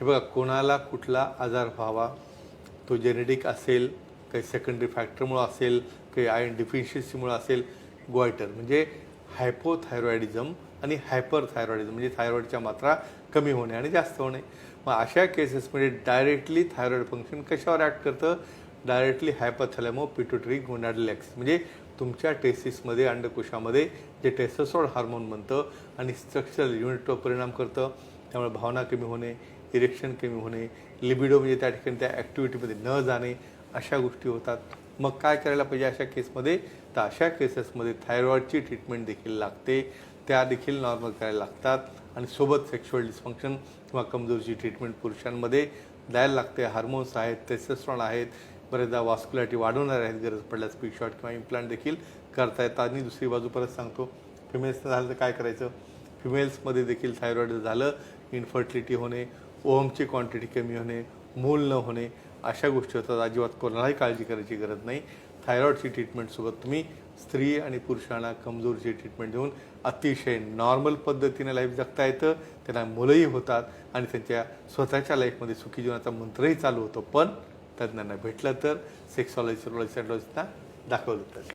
हे बघा कोणाला कुठला आजार व्हावा तो जेनेटिक असेल काही सेकंडरी फॅक्टरमुळं असेल काही आयन डिफिशियन्सीमुळं असेल गोयटर म्हणजे हायपोथायरॉइडिझम आणि हायपर थायरॉइडिझम म्हणजे थायरॉईडच्या मात्रा कमी होणे आणि जास्त होणे. मग अशा केसेसमध्ये डायरेक्टली थायरॉईड फंक्शन कशावर ॲक्ट करतं? Directly hypothalamo pituitary gonadal axis म्हणजे तुमच्या टेसिसमध्ये अंडकोशामध्ये जे टेस्टोस्टेरोन हार्मोन बनतं आणि स्ट्रक्चरल युनिटवर परिणाम करतं. त्यामुळे भावना कमी होणे इरेक्शन कमी होणे लिबिडो म्हणजे त्या ठिकाणी त्या ॲक्टिव्हिटीमध्ये न जाणे अशा गोष्टी होतात. मग काय करायला पाहिजे अशा केसमध्ये तर अशा केसेसमध्ये थायरॉईडची ट्रीटमेंट देखील लागते. त्या देखील नॉर्मल करायला लागतात. आणि सोबत सेक्शुअल डिस्फंक्शन किंवा कमजोरीची ट्रीटमेंट पुरुषांमध्ये द्यायला लागते. हार्मोन्स आहेत टेस्टेस्ट्रॉन आहेत बरेचदा वास्कुलॅरिटी वाढवणार आहेत गरज पडल्यास पी शॉट किंवा इम्प्लांट देखील करता येतात. आणि दुसरी बाजू परत सांगतो. फिमेल्सनं झालं तर काय करायचं? फिमेल्समध्ये देखील थायरॉईड झालं इन्फर्टिलिटी होणे ओमची क्वांटिटी कमी होणे मूल न होणे अशा गोष्टी होतात. अजिबात कोणालाही काळजी करायची गरज नाही. थायरॉईडची ट्रीटमेंटसोबत तुम्ही स्त्री आणि पुरुषांना कमजोरीची ट्रीटमेंट देऊन अतिशय नॉर्मल पद्धतीने लाईफ जगता येतं. त्यांना मुलंही होतात आणि त्यांच्या स्वतःच्या लाईफमध्ये सुखी जीवनाचा मंत्रही चालू होतो. पण तज्ज्ञांना भेटलं तर सेक्सॉलॉजी सर्वॉलॉजी दाखवलं तर.